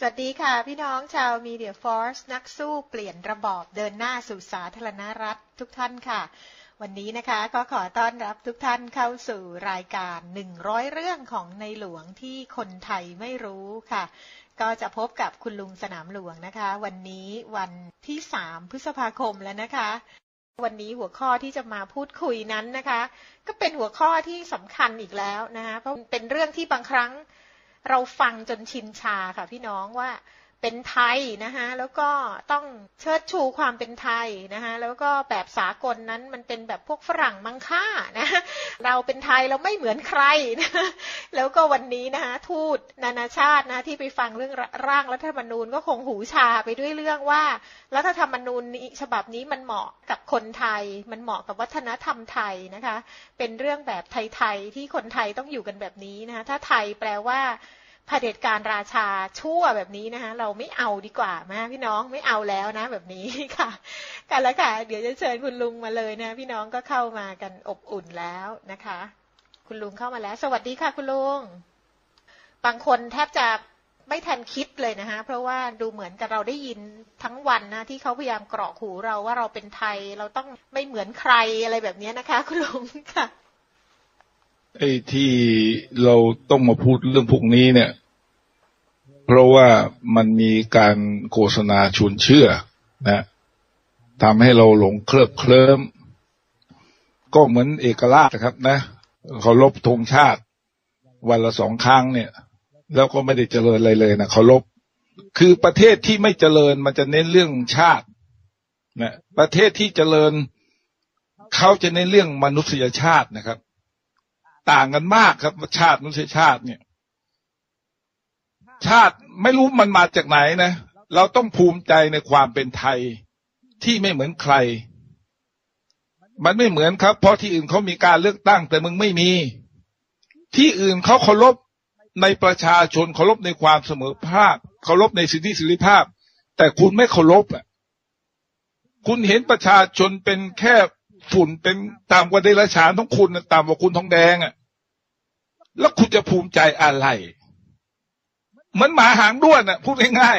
สวัสดีค่ะ พี่น้องชาวมีเดียฟอร์สนักสู้เปลี่ยนระบอบเดินหน้าสู่สาธารณรัฐทุกท่านค่ะ วันนี้นะคะก็ขอต้อนรับทุกท่านเข้าสู่รายการ 100 เรื่องของในหลวงที่คนไทยไม่รู้ค่ะ ก็จะพบกับคุณลุงสนามหลวงนะคะ วันนี้วันที่ 3 พฤษภาคมแล้วนะคะ วันนี้หัวข้อที่จะมาพูดคุยนั้นนะคะ ก็เป็นหัวข้อที่สำคัญอีกแล้วนะคะเพราะเป็นเรื่องที่บางครั้ง เราฟังจนชินชาค่ะพี่น้องว่า เป็นไทยนะคะแล้วก็ต้องเชิดชูความเป็นไทยนะคะแล้วก็แบบสากลนั้นมันเป็นแบบพวกฝรั่งมังค่านะเราเป็นไทยเราไม่เหมือนใครนะแล้วก็วันนี้นะคะทูตนานาชาตินะที่ไปฟังเรื่องร่างรัฐธรรมนูญก็คงหูชาไปด้วยเรื่องว่ารัฐธรรมนูญนี้ฉบับนี้มันเหมาะกับคนไทย มันเหมาะกับวัฒนธรรมไทยนะคะ เป็นเรื่องแบบไทยๆที่คนไทยต้องอยู่กันแบบนี้นะคะถ้าไทยแปลว่า เผด็จการราชาชั่วแบบนี้นะคะเราไม่เอาดีกว่ามาพี่น้องไม่เอาแล้วนะ แบบนี้ค่ะ กันแล้วค่ะ เดี๋ยวจะเชิญคุณลุงมาเลยนะ พี่น้องก็เข้ามากันอบอุ่นแล้วนะคะ คุณลุงเข้ามาแล้ว สวัสดีค่ะ คุณลุงบางคนแทบจะไม่ทันคิดเลยนะคะเพราะว่าดูเหมือนกับเราได้ยินทั้งวันนะที่เขาพยายามกรอกหูเราว่าเราเป็นไทยเราต้องไม่เหมือนใครอะไรแบบนี้นะคะ คุณลุงค่ะ ไอ้ที่เราต้องมาพูดเรื่องพวกนี้เนี่ย เพราะว่ามันมีการโฆษณาชวนเชื่อนะทำให้เราหลงเคลิบเคลิ้มก็เหมือนเอกราชนะครับ นะเขาลบธงชาติ วันละสองครั้งเนี่ย แล้วก็ไม่ได้เจริญอะไรเลยนะเขาลบ คือประเทศที่ไม่เจริญมันจะเน้นเรื่องชาตินะประเทศที่เจริญเขาจะเน้นเรื่องมนุษยชาตินะครับ ต่างกันมากครับ ชาติมนุษยชาติเนี่ย ชาติไม่รู้มันมาจากไหนนะ เราต้องภูมิใจในความเป็นไทยที่ไม่เหมือนใคร มันไม่เหมือนครับ เพราะที่อื่นเขามีการเลือกตั้ง แต่มึงไม่มี ที่อื่นเขาเคารพในประชาชนเคารพในความเสมอภาคเคารพในสิทธิเสรีภาพ แต่คุณไม่เคารพอะคุณเห็นประชาชนเป็นแค่ ฝุ่นเป็นตามกว่าเดรัจฉานของคุณตามกว่าคุณทองแดงอะ แล้วคุณจะภูมิใจอะไรเหมือนหมาหางด้วนอะ พูดง่าย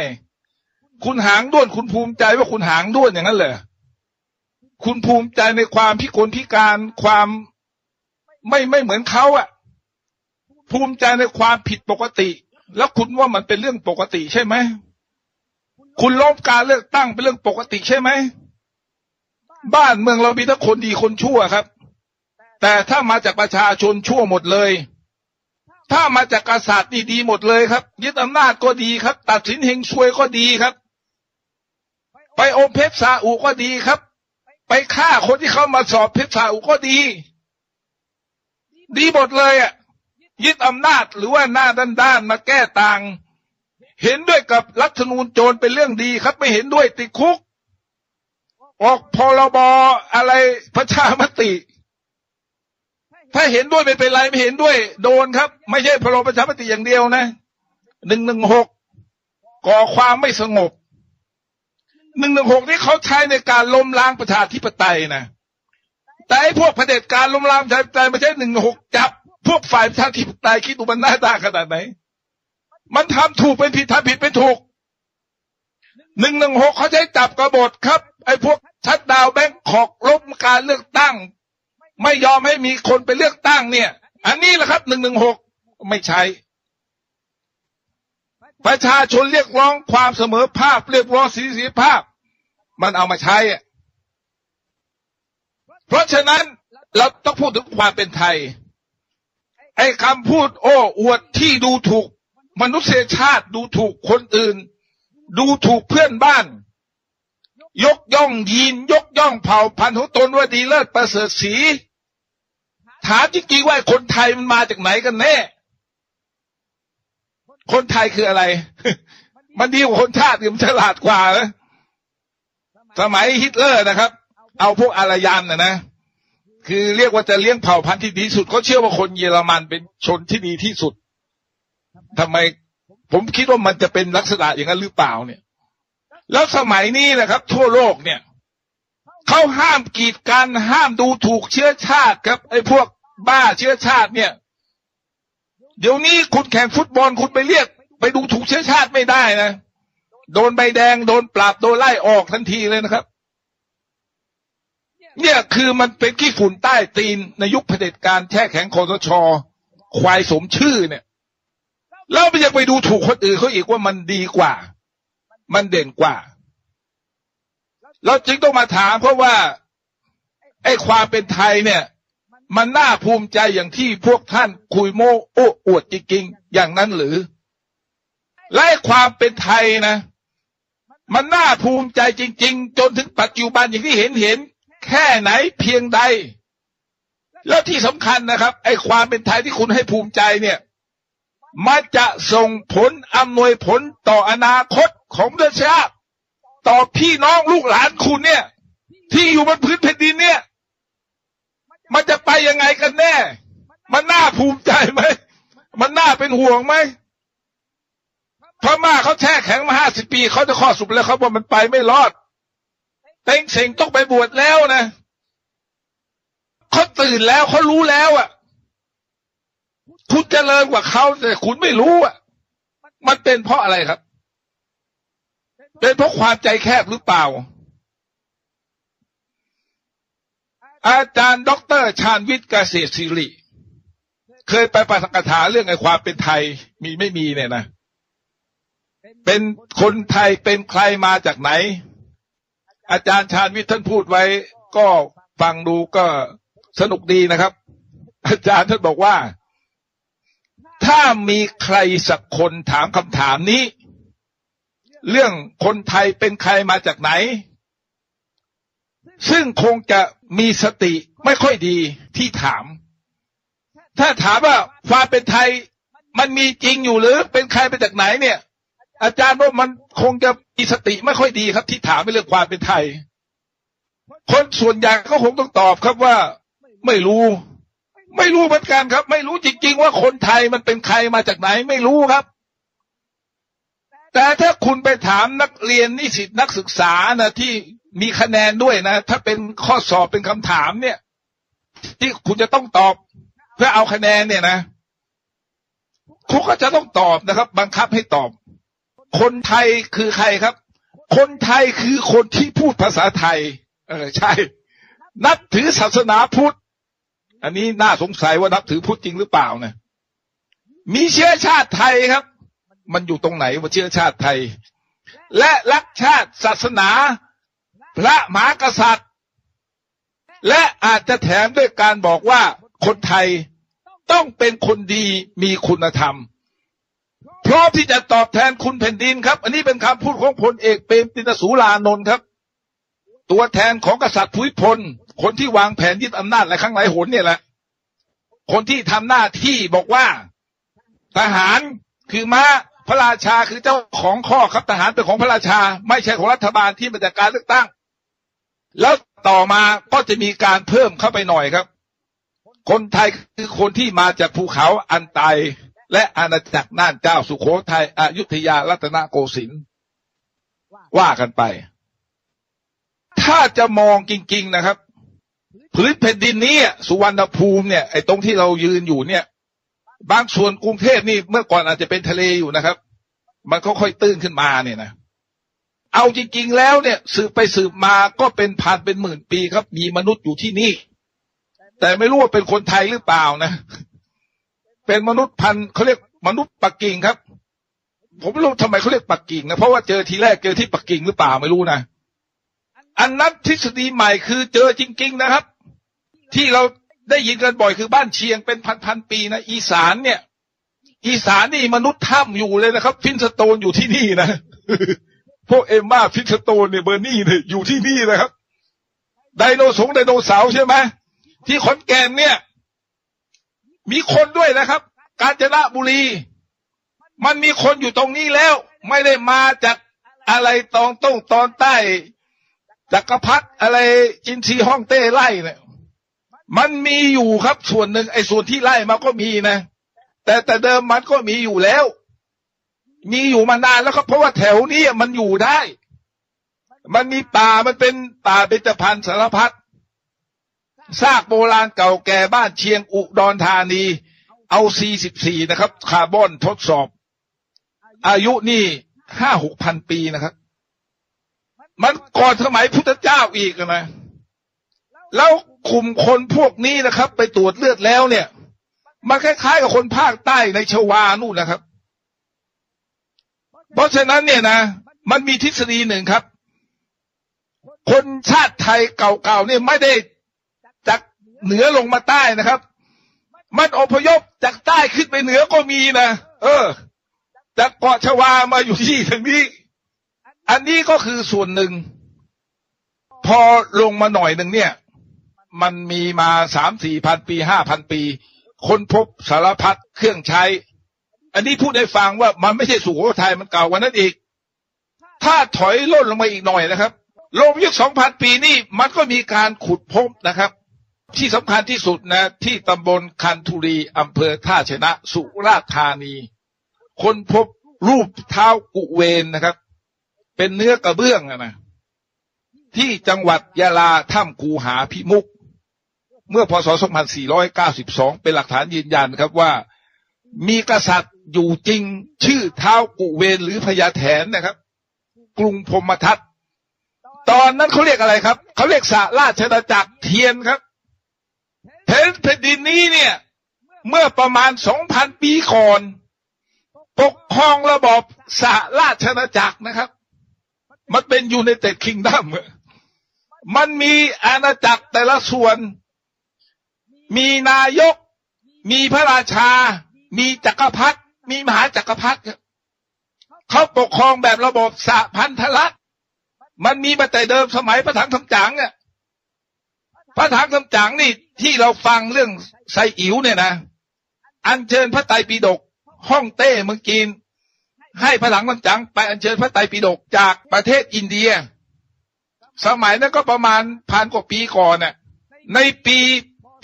ๆคุณหางด้วน คุณภูมิใจว่าคุณหางด้วนอย่างนั้นเลยคุณภูมิใจในความพิกลพิการความไม่ไม่เหมือนเขาอะ ภูมิใจในความผิดปกติ แล้วคุณว่ามันเป็นเรื่องปกติใช่ไหมคุณล้มการเลือกตั้งเป็นเรื่องปกติใช่ไหม บ้านเมืองเรามีทั้งคนดีคนชั่วครับ แต่ถ้ามาจากประชาชนชั่วหมดเลย ถ้ามาจากกษัตริย์ดีหมดเลยครับ ยึดอำนาจก็ดีครับ ตัดสินเฮงซวยก็ดีครับ ไปอมเพชรซาอุก็ดีครับ ไปฆ่าคนที่เขามาสอบเพชรซาอุก็ดี ดีหมดเลยอะยึดอำนาจหรือว่าหน้าด้านๆมาแก้ต่าง เห็นด้วยกับรัฐธรรมนูญโจรเป็นเรื่องดีครับ ไม่เห็นด้วยติดคุก ออกพรบอะไรประชามติ ถ้าเห็นด้วยไม่เป็นไรไม่เห็นด้วย โดนครับ ไม่ใช่พรบประชามติอย่างเดียวนะหนึ่งหนึ่งหกก่อความไม่สงบหนึ่งหนึ่งหกนี่เขาใช้ในการล้มล้างประชาธิปไตยนะแต่ไอ้พวกเผด็จการล้มล้างประชาธิปไตยไม่ใช่หนึ่งหกจับ พวกฝ่ายประชาธิปไตยคิดดูมันหน้าตาขนาดไหน มันทำถูกเป็นผิดทำผิดเป็นถูกหนึ่งหนึ่งหกเขาใช้จับกบฏครับ ไอ้พวกชัดดาวแบงค์ขอกลบการเลือกตั้ง ไม่ยอมให้มีคนไปเลือกตั้งเนี่ย อันนี้แหละครับหนึ่งหนึ่งหกไม่ใช่ประชาชนเรียกร้องความเสมอภาพ เรียกร้องสิทธิภาพ มันเอามาใช้เพราะฉะนั้นเราต้องพูดถึงความเป็นไทย ไอ้คำพูด โอ้อวดที่ดูถูก มนุษยชาติดูถูกคนอื่น ดูถูกเพื่อนบ้าน ยกย่องยีน ยกย่องเผ่าพันธุ์ของตนว่าดีเลิศประเสริฐสีถามจริงๆว่าคนไทยมันมาจากไหนกันแน่ คนไทยคืออะไร มันดีกว่าคนชาติมันฉลาดกว่านะสมัยฮิตเลอร์นะครับ เอาพวกอารยันนะนะ คือเรียกว่าจะเลี้ยงเผ่าพันธุ์ที่ดีสุดเขาเชื่อว่าคนเยอรมันเป็นชนที่ดีที่สุดทำไม ผมคิดว่ามันจะเป็นลักษณะอย่างนั้นหรือเปล่าเนี่ย แล้วสมัยนี้นะครับ ทั่วโลกเนี่ยเขาห้ามกีดกันห้ามดูถูกเชื้อชาติครับไอ้พวกบ้าเชื้อชาติเนี่ย เดี๋ยวนี้คุณแข่งฟุตบอลคุณไปเรียก ไปดูถูกเชื้อชาติไม่ได้นะโดนใบแดงโดนปราบโดนไล่ออกทันทีเลยนะครับ เนี่ยคือมันเป็นขี้ฝุ่นใต้ตีนในยุคเผด็จการแช่แข็งคอสชควายสมชื่อเนี่ยแล้วไปยังไปดูถูกคนอื่นเขาอีกว่ามันดีกว่า มันเด่นกว่า เราจึงต้องมาถามเพราะว่าไอ้ความเป็นไทยเนี่ย มันน่าภูมิใจอย่างที่พวกท่านคุยโม้โอ้อวดจริงๆอย่างนั้นหรือและความเป็นไทยนะ มันน่าภูมิใจจริง ๆ จนถึงปัจจุบันอย่างที่เห็นเห็น แค่ไหนเพียงใด แล้วที่สำคัญนะครับ ไอ้ความเป็นไทยที่คุณให้ภูมิใจเนี่ยมันจะส่งผลอำนวยผลต่ออนาคต ของประเทศชาต่อพี่น้องลูกหลานคุณเนี่ย ที่อยู่บนพื้นแผ่นดินเนี่ย มันจะไปยังไงกันแน่ มันน่าภูมิใจไหม มันน่าเป็นห่วงไหมพม่าเขาแช่แข็งมาห้าสิบปีเขาจะข้อสุดแล้วเขาว่ามันไปไม่รอดเต็งเสงต้องไปบวชแล้วนะเขาตื่นแล้วเขารู้แล้วอะ คุณเจริญกว่าเขาแต่คุณไม่รู้อะ มันเป็นเพราะอะไรครับ เป็นเพราะความใจแคบหรือเปล่า อาจารย์ด็อกเตอร์ชาญวิทย์เกษตรศิริ เคยไปประสังกถาเรื่องไอ้ความเป็นไทยมีไม่มีเนี่ยนะ เป็นคนไทยเป็นใครมาจากไหน อาจารย์ชาญวิทย์ท่านพูดไว้ ก็ฟังดูก็สนุกดีนะครับ อาจารย์ท่านบอกว่า ถ้ามีใครสักคนถามคำถามนี้ เรื่องคนไทยเป็นใครมาจากไหน ซึ่งคงจะมีสติไม่ค่อยดีที่ถาม ถ้าถามว่าความเป็นไทยมันมีจริงอยู่หรือเป็นใครมาจากไหนเนี่ย อาจารย์ว่ามันคงจะมีสติไม่ค่อยดีครับ ที่ถามเรื่องความเป็นไทย คนส่วนใหญ่ก็คงต้องตอบครับว่าไม่รู้ ไม่รู้เหมือนกันครับ ไม่รู้จริง ๆ ว่าคนไทยมันเป็นใครมาจากไหน ไม่รู้ครับ แต่ถ้าคุณไปถามนักเรียนนิสิตนักศึกษานะที่มีคะแนนด้วยนะ ถ้าเป็นข้อสอบเป็นคำถามเนี่ย ที่คุณจะต้องตอบ เพื่อเอาคะแนนเนี่ยนะคุณก็จะต้องตอบนะครับ บังคับให้ตอบ คนไทยคือใครครับ คนไทยคือคนที่พูดภาษาไทย เออใช่ นับถือศาสนาพุทธ อันนี้น่าสงสัยว่านับถือพุทธจริงหรือเปล่านะมีเชื้อชาติไทยครับ มันอยู่ตรงไหนว่าเชื้อชาติไทย และรักชาติศาสนา พระมหากษัตริย์ และอาจจะแถมด้วยการบอกว่าคนไทยต้องเป็นคนดีมีคุณธรรม พร้อมที่จะตอบแทนคุณแผ่นดินครับ อันนี้เป็นคำพูดของพลเอกเปรมตินสูรานนท์ครับ ตัวแทนของกษัตริย์ภูมิพล คนที่วางแผนยึดอำนาจหลายครั้งหลายหนเนี่ยแหละ คนที่ทำหน้าที่บอกว่า ทหารคือม้า พระราชาคือเจ้าของข้อครับทหารเป็นของพระราชา ไม่ใช่ของรัฐบาลที่มาจากการเลือกตั้ง แล้วต่อมาก็จะมีการเพิ่มเข้าไปหน่อยครับ คนไทยคือคนที่มาจากภูเขาอันไตและอาณาจักรน่านเจ้าสุโขทัยอยุธยารัตนโกสินทร์ว่ากันไป ถ้าจะมองจริง ๆนะครับ พื้นแผ่นดินนี้สุวรรณภูมิเนี่ยไอ้ตรงที่เรายืนอยู่เนี่ย บางส่วนกรุงเทพนี่เมื่อก่อนอาจจะเป็นทะเลอยู่นะครับ มันก็ค่อยตื้นขึ้นมาเนี่ยนะเอาจริง ๆ แล้วเนี่ย สืบไปสืบมาก็เป็นพันเป็นหมื่นปีครับ มีมนุษย์อยู่ที่นี่ แต่ไม่รู้ว่าเป็นคนไทยหรือเปล่านะ เป็นมนุษย์พันเขาเรียกมนุษย์ปักกิ่งครับ ผมไม่รู้ทำไมเขาเรียกปักกิ่งนะเพราะว่าเจอทีแรกเจอที่ปักกิ่งหรือเปล่าไม่รู้นะอันนั้นทฤษฎีใหม่คือเจอจริง ๆ นะครับ ที่เรา ได้ยินกันบ่อยคือบ้านเชียงเป็นพันๆปีนะอีสานเนี่ย อีสานนี่มนุษย์ถ้ำอยู่เลยนะครับ ฟินสโตนอยู่ที่นี่นะพวกเอมมาฟินสโตนเนี่ยเบอร์นี่เนี่ยอยู่ที่นี่นะครับ ไดโนสงไดโนเสาร์ใช่ไหมที่ขอนแก่นเนี่ย มีคนด้วยนะครับ กาญจนบุรี มันมีคนอยู่ตรงนี้แล้ว ไม่ได้มาจากอะไรตองต้งตอนใต้จักรพรรดิอะไรจินซีฮ่องเต้ไล่เนี่ย มันมีอยู่ครับส่วนหนึ่งไอ้ส่วนที่ไล่มาก็มีนะ แต่แต่เดิมมันก็มีอยู่แล้ว มีอยู่มานานแล้วครับ เพราะว่าแถวนี้มันอยู่ได้ มันมีป่ามันเป็นป่าเบญจพรรณสารพัดซากโบราณเก่าแก่บ้านเชียงอุดรธานี เอา 44 นะครับ คาร์บอนทดสอบ อายุนี่ห้าหกพันปีนะครับ มันก่อนสมัยพุทธเจ้าอีกนะ แล้ว กลุ่มคนพวกนี้นะครับ ไปตรวจเลือดแล้วเนี่ย มันคล้ายๆกับคนภาคใต้ในชวานู่นนะครับ เพราะฉะนั้นเนี่ยนะ มันมีทฤษฎีหนึ่งครับ คนชาติไทยเก่าๆเนี่ยไม่ได้จากเหนือลงมาใต้นะครับ มันอพยพจากใต้ขึ้นไปเหนือก็มีนะ เออ จากเกาะชวามาอยู่ที่ทางนี้ อันนี้ก็คือส่วนหนึ่ง พอลงมาหน่อยหนึ่งเนี่ย มันมีมาสามสี่พันปีห้าพันปีคนพบสารพัดเครื่องใช้ อันนี้พูดให้ฟังว่ามันไม่ใช่สุโขทัยมันเก่ากว่านั้นอีก ถ้าถอยล่นลงมาอีกหน่อยนะครับลงยุคสองพันปีนี่มันก็มีการขุดพบนะครับ ที่สำคัญที่สุดนะ ที่ตำบลคันธุรีอำเภอท่าชนะสุราษฎร์ธานีคนพบรูปเท้ากุเวนนะครับ เป็นเนื้อกระเบื้องนะที่จังหวัดยะลาถ้ำกูหาพิมุก เมื่อพศ 2492 เป็นหลักฐานยืนยันครับว่ามีกษัตริย์อยู่จริงชื่อเท้ากุเวนหรือพญาแถนนะครับ กรุงพรหมทัตตอนนั้นเขาเรียกอะไรครับ เขาเรียกสาราชนาจักรเทียนครับแผ่นดินนี้เนี่ย เมื่อประมาณ 2,000 ปีก่อน ปกครองระบอบสาราชนาจักรนะครับ มันเป็นอยู่ในเต็ดคิงดัมมันมีอาณาจักรแต่ละส่วน มีนายก มีพระราชา มีจักรพรรดิมีมหาจักรพรรดิเขาปกครองแบบระบบสหพันธรัฐมันมีมาแต่เดิมสมัยพระถังคำจังเนี่ยพระถังคำจังนี่ที่เราฟังเรื่องไซอิ๋วเนี่ยนะอัญเชิญพระไตรปิฎกห้องเต้เมืองจีนให้พระถังคำจังไปอัญเชิญพระไตรปิฎกจากประเทศอินเดีย สมัยนั้นก็ประมาณพันกว่าปีก่อนน่ะในปี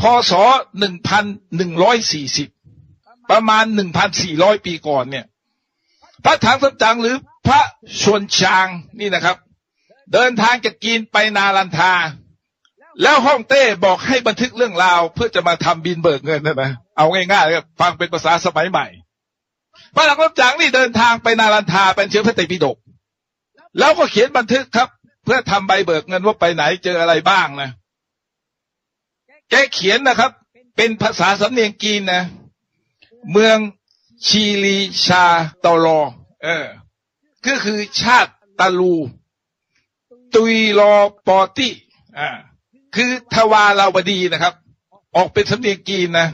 พศหนึ่งพันหนึ่งร้อยสี่สิบประมาณหนึ่งพันสี่ร้อยปีก่อนเนี่ย พระถังคำจังหรือพระชวนชางนี่นะครับ เดินทางจากจีนไปนาลันทา แล้วห้องเต้บอกให้บันทึกเรื่องราว เพื่อจะมาทำบินเบิกเงินนะนะเอาง่ายๆฟังเป็นภาษาสมัยใหม่ พระหลังรับจังนี่เดินทางไปนาลันทาเป็นเชื้อพระไตรปิฎกแล้วก็เขียนบันทึกครับ เพื่อทำใบเบิกเงินว่าไปไหนเจออะไรบ้างนะ แกเขียนนะครับ เป็นภาษาสำเนียงจีนนะ เมืองชีลีชาตอรอเออ ก็คือชาติตาลู ตุยรอปอติอ่าคือทวาราวดีนะครับ ออกเป็นสำเนียงจีนนะ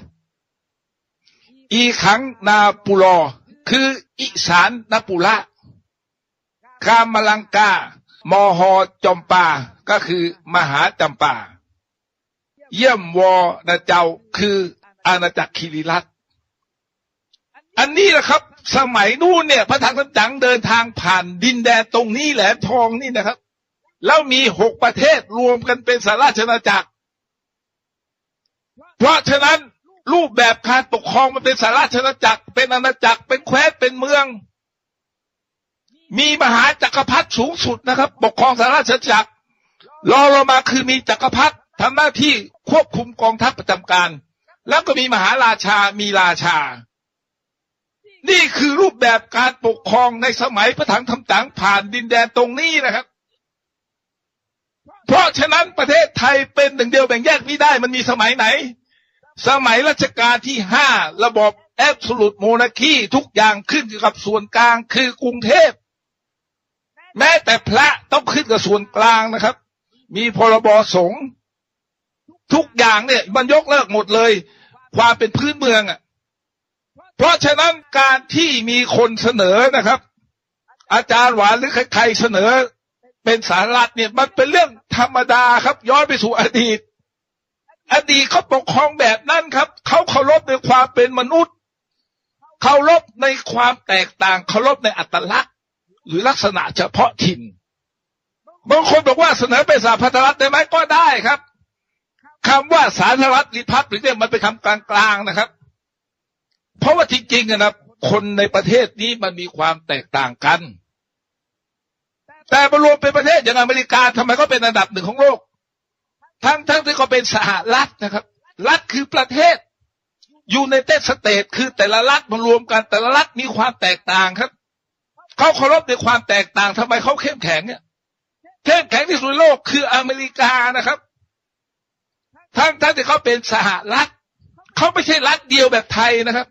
อีขังนาปุรอคืออีสานนาปุระกามลังกามอหอจอมปา ก็คือมหาจำปา เยี่ยมวอนาเจ้าคืออาณาจักรคิริรัตอันนี้แหละครับ สมัยนู้นเนี่ย พระถังสัมจั๋งเดินทางผ่านดินแดนตรงนี้แหลมทองนี่นะครับ แล้วมีหกประเทศรวมกันเป็นสาราชนาจักร เพราะฉะนั้นรูปแบบการปกครองมันเป็นสาราชนาจักร เป็นอาณาจักรเป็นแคว้นเป็นเมือง มีมหาจักรพรรดิสูงสุดนะครับ ปกครองสาราชนาจักรรอลงมาคือมีจักรพรรดิ ทำหน้าที่ควบคุมกองทัพประจำการ แล้วก็มีมหาราชามีราชา นี่คือรูปแบบการปกครองในสมัยพระถังคำจังผ่านดินแดนตรงนี้นะครับ เพราะฉะนั้นประเทศไทยเป็นหนึ่งเดียวแบ่งแยกไม่ได้มันมีสมัยไหน สมัยรัชกาลที่ห้าระบบแอบสูตรโมนาคีทุกอย่างขึ้นอยู่กับส่วนกลางคือกรุงเทพ แม้แต่พระต้องขึ้นกับส่วนกลางนะครับ มีพรบสงฆ์ ทุกอย่างเนี่ยมันยกเลิกหมดเลย ความเป็นพื้นเมืองอะ เพราะฉะนั้นการที่มีคนเสนอนะครับ อาจารย์หวานหรือใครๆเสนอ เป็นสารัฐเนี่ยมันเป็นเรื่องธรรมดาครับ ย้อนไปสู่อดีต อดีตเขาปกครองแบบนั้นครับเขาเคารพในความเป็นมนุษย์เคารพในความแตกต่างเคารพในอัตลักษณ์ หรือลักษณะเฉพาะถิ่นบางคนบอกว่าเสนอเป็นสาพันธรัฐได้ไหมก็ได้ครับ คำว่าสาธารณรัฐริพับหรือเนี่ยมันเป็นคำกลางๆนะครับ เพราะว่าจริงๆนะคนในประเทศนี้มันมีความแตกต่างกัน แต่มารวมเป็นประเทศอย่างอเมริกาทำไมก็เป็นอันดับหนึ่งของโลก ทั้งทั้งที่ก็เป็นสหรัฐนะครับ รัฐคือประเทศอยู่ในเตสเตทคือแต่ละรัฐมารวมกันแต่ละรัฐมีความแตกต่างครับเขาเคารพในความแตกต่างทำไมเขาเข้มแข็งเนี่ยเข้มแข็งที่สุดโลกคืออเมริกานะครับ ทั้งทั้งที่เขาเป็นสหรัฐเขาไม่ใช่รัฐเดียวแบบไทยนะครับ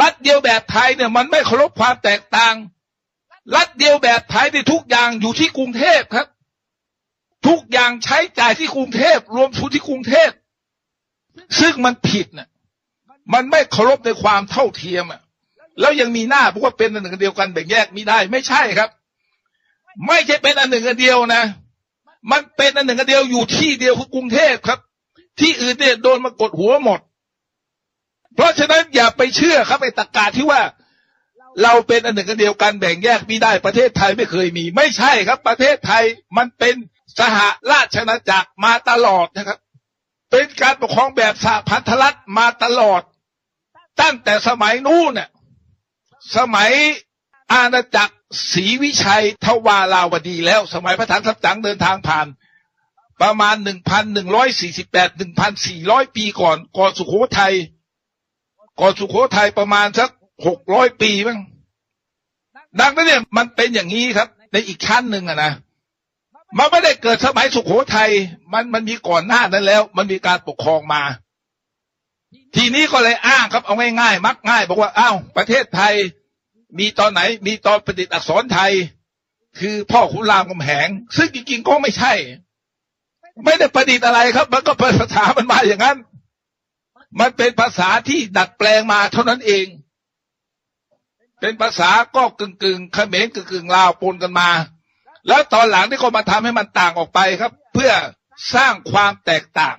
รัฐเดียวแบบไทยเนี่ย มันไม่เคารพความแตกต่าง รัฐเดียวแบบไทยในทุกอย่างอยู่ที่กรุงเทพครับ ทุกอย่างใช้จ่ายที่กรุงเทพรวมทุนที่กรุงเทพซึ่งมันผิดนะมันไม่เคารพในความเท่าเทียมอะ แล้วยังมีหน้าบอกว่าเป็นอันหนึ่งเดียวกันแบ่งแยกไม่ได้ไม่ใช่ครับ ไม่ใช่เป็นอันหนึ่งอันเดียวนะ มันเป็นอันหนึ่งอันเดียวอยู่ที่เดียวคือกรุงเทพครับ ที่อื่นเนี่ยโดนมากดหัวหมด เพราะฉะนั้นอย่าไปเชื่อครับไอ้ตะกาที่ว่า เราเป็นอันหนึ่งอันเดียวกันแบ่งแยกไม่ได้ประเทศไทยไม่เคยมี ไม่ใช่ครับ ประเทศไทยมันเป็นสหราชอาณาจักรมาตลอดนะครับ เป็นการปกครองแบบสหพันธรัฐมาตลอด ตั้งแต่สมัยนู้นเนี่ยสมัยอาณาจักร ศรีวิชัยทวาราวดีแล้ว สมัยพระฐานทัพจังเดินทางผ่าน ประมาณหนึ่งพันหนึ่งร้อยสี่สิบแปดหนึ่งพันสี่ร้อยปีก่อนก่อนสุโขทัยก่อนสุโขทัยประมาณสักหกร้อยปีบ้างดังนั้นเนี่ยมันเป็นอย่างนี้ครับ ในอีกชั้นหนึ่งอะนะมันไม่ได้เกิดสมัยสุโขทัยมันมันมีก่อนหน้านั้นแล้ว มันมีการปกครองมา ทีนี้ก็เลยอ้างครับเอาง่ายๆมักง่าย บอกว่าอ้าวประเทศไทย มีตอนไหน มีตอนประดิษฐ์อักษรไทย คือพ่อขุนรามคำแหง ซึ่งจริงๆก็ไม่ใช่ ไม่ได้ประดิษฐ์อะไรครับ มันก็เป็นภาษามันมาอย่างนั้น มันเป็นภาษาที่ดัดแปลงมาเท่านั้นเอง เป็นภาษาก็กึ่งกึ่งๆเขมรกึ่งกึ่งๆลาวปนกันมา แล้วตอนหลังที่เขามาทำให้มันต่างออกไปครับ เพื่อสร้างความแตกต่าง